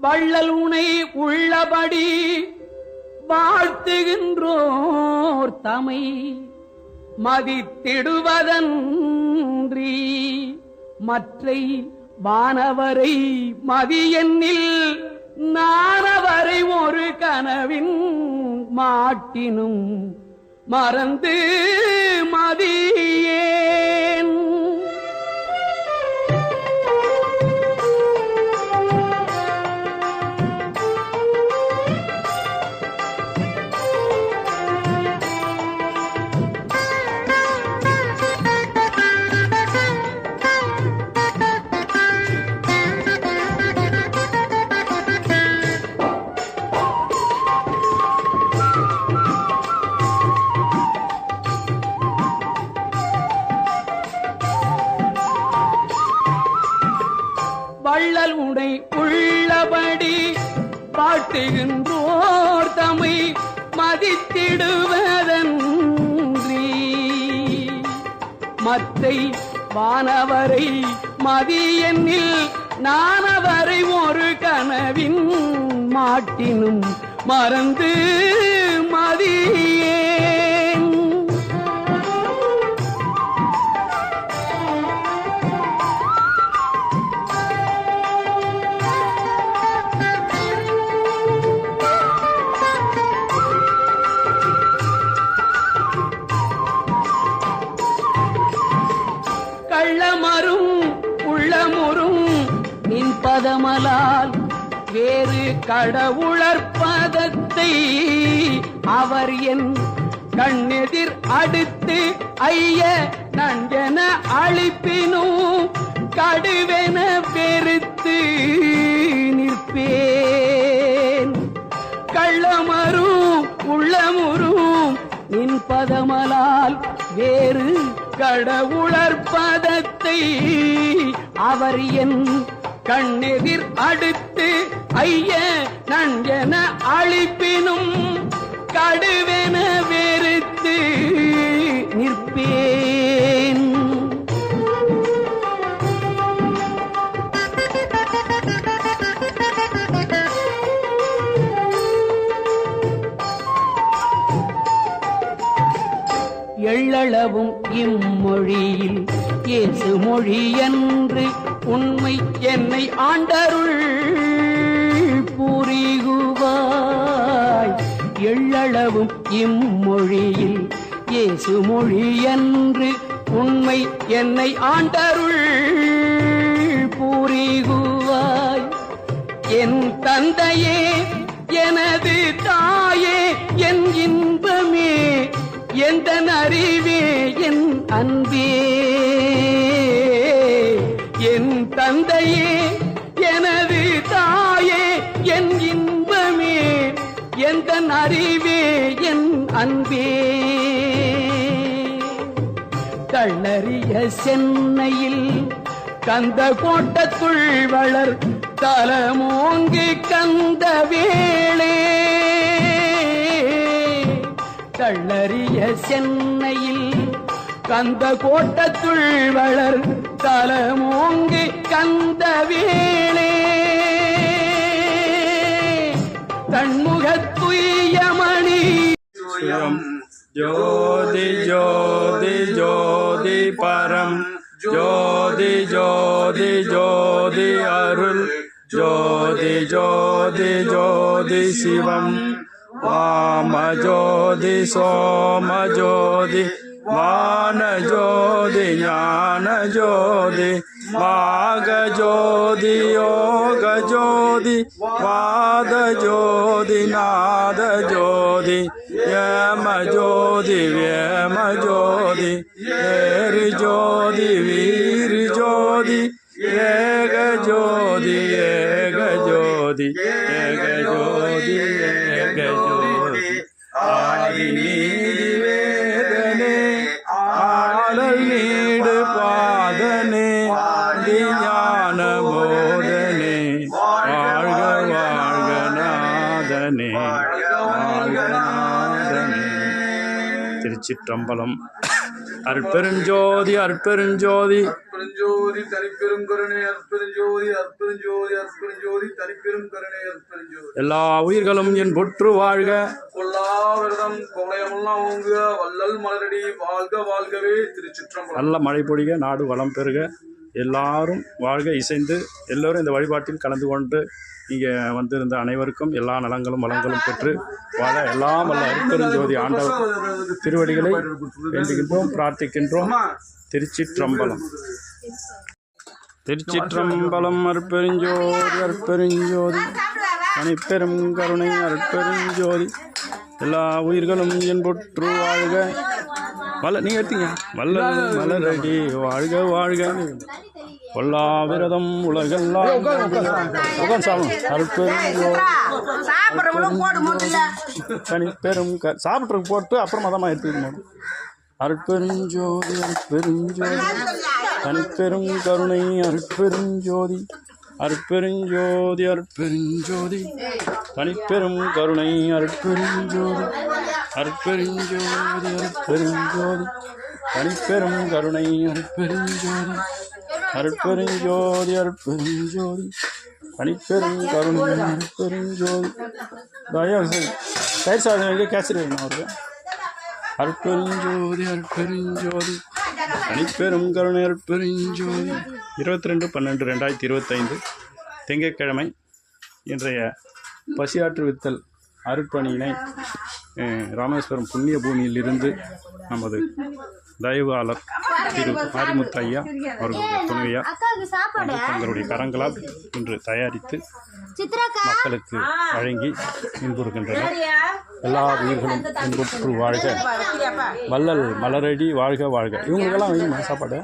வள்ளல் உனை உள்ளபடி வாழ்த்துகின்றோர் தமை. மதித்திடுவதன்றி மற்றை வானவரை மதியெண்ணில் நானவரை ஒரு கனவின் மாட்டினும் மறந்து மதியே. வள்ளல் உடை உள்ளபடி பாட்டுகின்றோர் தமை மதித்திடுவதன்றி. மத்தை வானவரை மதியெண்ணில் நானவரை ஒரு கனவின் மாட்டினும் மறந்து மதிய பதமலால் வேறு கடவுளற்பதத்தை அவர் என் கண்ணெதிர் அடுத்து ஐய நஞ்சன அழிப்பினும் கடுவென பெருத்து நிற்பேன். கள்ளமரும் உள்ளமுறும் நின் பதமலால் வேறு கடவுளற்பதத்தை அவர் என் கண்ணெதிர் அடுத்து ஐய நஞ்சன அழிப்பினும் கடுவென வெறுத்து நிற்பேன். எள்ளளவும் இம்மொழியில் இயேசு மொழி என்று உண்மை என்னை ஆண்டருள் புரிகுவாய். எள்ளளவும் இம்மொழியில் இயேசு மொழி என்று உண்மை என்னை ஆண்டருள் புரிகுவாய். என் தந்தையே எனது தாயே என் இன்பமே எந்த அறிவே என் அன்பே. என் தந்தையே எனது தாயே என் இன்பமே எந்த அறிவே என் அன்பே. தள்ளறிய சென்னையில் கந்த கோட்டத்துள் வளர் தலமோங்கு கந்த வேளே. கள்ளறிய சென்னையில் கந்த கோட்டத்துள் வளர் தலமோங்கி கந்த வேளே தன்முகத்துயமணி ஜோதி ஜோதி ஜோதி பரம். ஜோதி ஜோதி ஜோதி அருள். ஜோதி ஜோதி ஜோதி சிவம். வாம ஜோதி சோம ஜோதி வான ஜோதி ஞான ஜோதி மாக ஜோதி யோக ஜோதி வாத ஜோதி நாத ஜோதி ஏம ஜோதி வேம ஜோதி ஏறு ஜோதி வீர் ஜோதி ஏக ஜோதி ஏக ஜோதி ஏக ஜோதி ஏக ஜோதி ஆதி ஞான போதனே வாழ்க வாழ்க நாதனே திருச்சிற்றம்பலம் அற்பெருஞ்சோதி அற்பெருஞ்சோதி அற்பெருஞ்சோதி தனிப்பெரும் கருணை அற்பெருஞ்சோதி அற்பெருஞ்சோதி அற்பெருஞ்சோதி தனிப்பெரும் கருணை அற்பெருஞ்சோதி எல்லா உயிர்களும் என் பொற்று வாழ்க கொல்லா விரதம் கொலையமெல்லாம் ஓங்குக வள்ளல் மலரடி வாழ்க வாழ்கவே திருச்சிற்றம்பலம் நல்ல மழை பொழிக நாடு வளம் பெறுக எல்லாரும் வாழ்க இசைந்து எல்லோரும் இந்த வழிபாட்டில் கலந்து கொண்டு இங்கே வந்திருந்த அனைவருக்கும் எல்லா நலங்களும் வளங்களும் பெற்று வாழ எல்லாம் வல்ல அருப்பெருஞ்சோதி ஆண்டவர் திருவடிகளை வேண்டுகின்றோம் பிரார்த்திக்கின்றோம். திருச்சிற்றம்பலம். திருச்சிற்றம்பலம் அற்பெருஞ்சோதி அற்பெருஞ்சோதி தனிப்பெரும் கருணை அற்பெருஞ்சோதி எல்லா உயிர்களும் என்பொற்று வாழ்க. வல்ல நீங்க எடுத்தீங்க? வல்லல் மலரடி வாழ்க வாழ்க. கொல்லா விரதம் உலகெல்லாம். உட்காந்து சாப்பிடும் முடியல தனிப்பெரும் க சாப்பிட்றதுக்கு போட்டு அப்புறம் மதமாக எடுத்துக்கணும் அருட்பெருஞ்சோதி அருட்பெருஞ்சோதி. தனிப்பெரும் கருணை அருட்பெருஞ்சோதி. அருட்பெருஞ்சோதி அருட்பெருஞ்சோதி. தனிப்பெரும் கருணை அருட்பெருஞ்சோதி. அற்பெருஞ்சோதி அற்பெருஞ்சோதி தனிப்பெரும் கருணை அற்பெருஞ்சோதி அற்பெருஞ்சோதி அற்பெருஞ்சோதி தனிப்பெரும் கருணை அற்பெருஞ்சோதி தயவு செய்து தயிர் சாதம் கேசரி வேணும் அவருக்கு. அற்பெருஞ்சோதி அற்பெருஞ்சோதி தனிப்பெரும் கருணை அற்பெருஞ்சோதி இருபத்தி ரெண்டு பன்னெண்டு ரெண்டாயிரத்தி இருபத்தைந்து திங்கட்கிழமை இன்றைய பசியாற்று வித்தல் அருட்பணியினை ராமேஸ்வரம் புண்ணிய பூமியிலிருந்து நமது தயவாளர் திரு மாரிமுத்து ஐயா அவர்களுடைய சாப்பாடு? தங்களுடைய கரங்களால் இன்று தயாரித்து மக்களுக்கு வழங்கி இன்புறுகின்றனர். எல்லா உயிர்களும் இன்புற்று வாழ்க. வள்ளல் மலரடி வாழ்க வாழ்க. இவங்களுக்கெல்லாம் வைங்க சாப்பாடு?